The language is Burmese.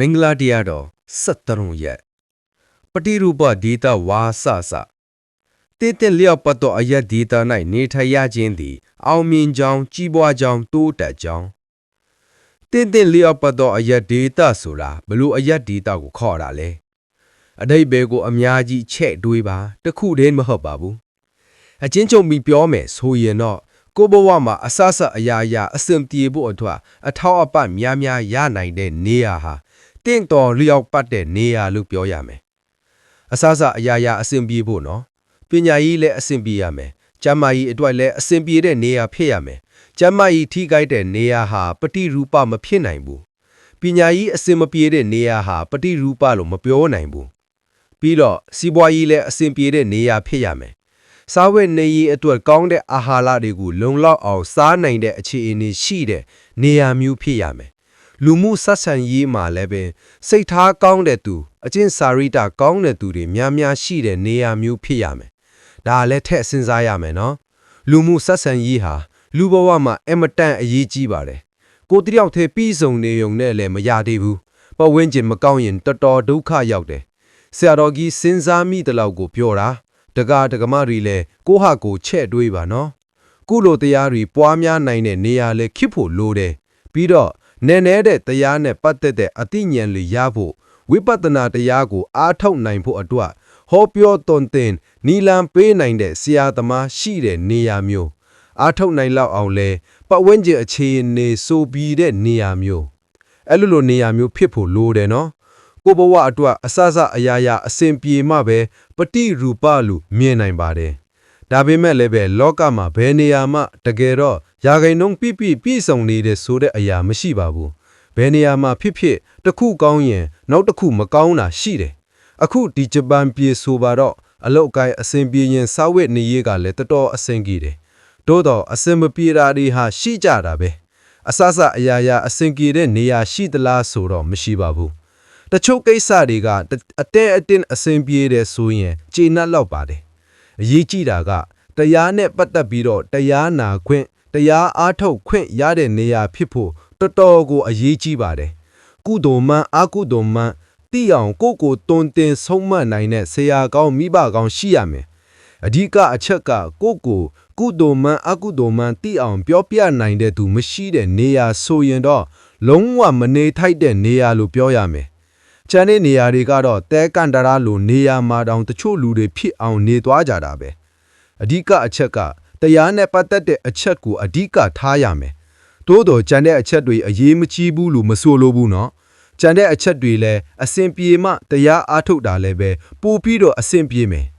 မင်္ဂလာတရားတော်73ရက်ပฏิရူပဒေတာဝါစစတေတဲ့လျော့ပတ်သောအယက်ဒေတာ၌နေထိုင်ရခြင်းသည် အောင်မြင်ကြောင်းကြီးပွားကြောင်းတိုးတက်ကြောင်းတေတဲ့လျော့ပတ်သောအယက်ဒေတာဆိုတာဘလို့အယက်ဒေတာကိုခေါ်တာလဲအတိတ်ဘယ်ကိုအများကြီးချဲ့တွေးပါတခုတည်းမဟုတ်ပါဘူးအချင်းချုပ်ပြီးပြောမယ်ဆိုရင်တော့ ကိုဘဝမှာအဆဆအရာရာအစင်ပြေဖို့အတွက်အထောက်အပံ့များများရနိုင်တဲ့နေရာဟာတင့်တော်လျောက်ပတ်တဲ့နေရာလို့ပြောရမယ်။အစစအရာရာအဆင်ပြေဖို့နော်။ပညာရေးလည်းအဆင်ပြေရမယ်။ကျမ်းမာရေးအတွက်လည်းအဆင်ပြေတဲ့နေရာဖြစ်ရမယ်။ကျမ်းမာရေးထိခိုက်တဲ့နေရာဟာပฏิရူပမဖြစ်နိုင်ဘူး။ပညာရေးအဆင်မပြေတဲ့နေရာဟာပฏิရူပလို့မပြောနိုင်ဘူး။ပြီးတော့စီးပွားရေးလည်းအဆင်ပြေတဲ့နေရာဖြစ်ရမယ်။ စားဝတ်နေရေးအတွက်ကောင်းတဲ့အာဟာရတွေကိုလုံလောက်အောင်စားနိုင်တဲ့အခြေအနေရှိတဲ့နေရာမျိုးဖြစ်ရမယ်။လူမှုဆက်ဆံရေးမှာလည်းပဲစိတ်ထားကောင်းတဲ့သူအကျင့်စာရိတ္တကောင်းတဲ့သူတွေများများရှိတဲ့နေရာမျိုးဖြစ်ရမယ်။ဒါလည်းထည့်စဉ်းစားရမယ်နော်။လူမှုဆက်ဆံရေးဟာလူဘဝမှာအမတန်အရေးကြီးပါတယ်။ကိုယ်တယောက်တည်းပြီးဆုံးနေုံနဲ့လည်းမရသေးဘူး။ပတ်ဝန်းကျင်မကောင်းရင်တော်တော်ဒုက္ခရောက်တယ်။ဆရာတော်ကြီးစဉ်းစားမိတဲ့လောက်ကိုပြောတာ တကားတကမတွေလည်းကိုဟာကိုချဲ့တွေးပါနော်။ကုလိုတရားတွေပွားများနိုင်တဲ့နေရာလဲခစ်ဖို့လိုတယ်။ပြီးတော့နည်းနည်းတဲ့တရားနဲ့ပတ်သက်တဲ့အသိဉာဏ်လေးရဖို့ဝိပဿနာတရားကိုအားထုတ်နိုင်ဖို့အတွက်ဟောပြောသွန်သင်နီလံပေးနိုင်တဲ့ဆရာသမားရှိတဲ့နေရာမျိုးအားထုတ်နိုင်လောက်အောင်လဲပတ်ဝန်းကျင်အခြေအနေဆိုပြီးတဲ့နေရာမျိုးအဲ့လိုလိုနေရာမျိုးဖြစ်ဖို့လိုတယ်နော် ကိုဘဝအတွက်အစစအရာရာအစဉ်ပြေမှပဲပฏิရူပလို့မြင်နိုင်ပါတယ်ဒါပေမဲ့လည်းပဲလောကမှာဘယ်နေရာမှတကယ်တော့ယာဂိန်နှုံးပြပြပြည့်စုံနေတဲ့ဆိုတဲ့အရာမရှိပါဘူးဘယ်နေရာမှာဖြစ်ဖြစ်တစ်ခုကောင်းရင်နောက်တစ်ခုမကောင်းတာရှိတယ်အခုဒီဂျပန်ပြည်ဆိုပါတော့အလောက်ကိုင်းအစင်ပြေရင်စာဝတ်နေရေးကလည်းတော်တော်အဆင်ကြီးတယ်တိုးတော့အစင်မပြေတာတွေဟာရှိကြတာပဲအစစအရာရာအဆင်ပြေတဲ့နေရာရှိသလားဆိုတော့မရှိပါဘူး တချို့ကိစ္စတွေကအတဲအတင်းအဆင်ပြေတယ်ဆိုရင်ကျေနပ်လောက်ပါတယ်အရေးကြီးတာကတရားနဲ့ပတ်သက်ပြီးတော့တရားနာခွင့်တရားအားထုတ်ခွင့်ရတဲ့နေရာဖြစ်ဖို့တော်တော်ကိုအရေးကြီးပါတယ်ကုသိုလ်မှန်အကုသိုလ်မှန်တိအောင်ကိုယ့်ကိုတွင်တင်ဆုံးမနိုင်တဲ့ဆရာကောင်းမိဘကောင်းရှိရမယ်အဓိကအချက်ကကိုယ့်ကိုကုသိုလ်မှန်အကုသိုလ်မှန်တိအောင်ပြောပြနိုင်တဲ့သူမရှိတဲ့နေရာဆိုရင်တော့လုံးဝမနေထိုက်တဲ့နေရာလို့ပြောရမယ်။ ကျန်တဲ့နေရာတွေကတော့တဲကန်တရာလိုနေရာမှာတောင်တချို့လူတွေဖြစ်အောင်နေသွားကြတာပဲ။အဓိကအချက်ကတရားနဲ့ပတ်သက်တဲ့အချက်ကိုအဓိကထားရမယ်။တိုးတော်ကျန်တဲ့အချက်တွေအရေးမကြီးဘူးလို့မဆိုလိုဘူးနော်။ကျန်တဲ့အချက်တွေလည်းအစဉ်ပြေမှတရားအားထုတ်တာလည်းပဲပို့ပြီးတော့အစဉ်ပြေမယ်။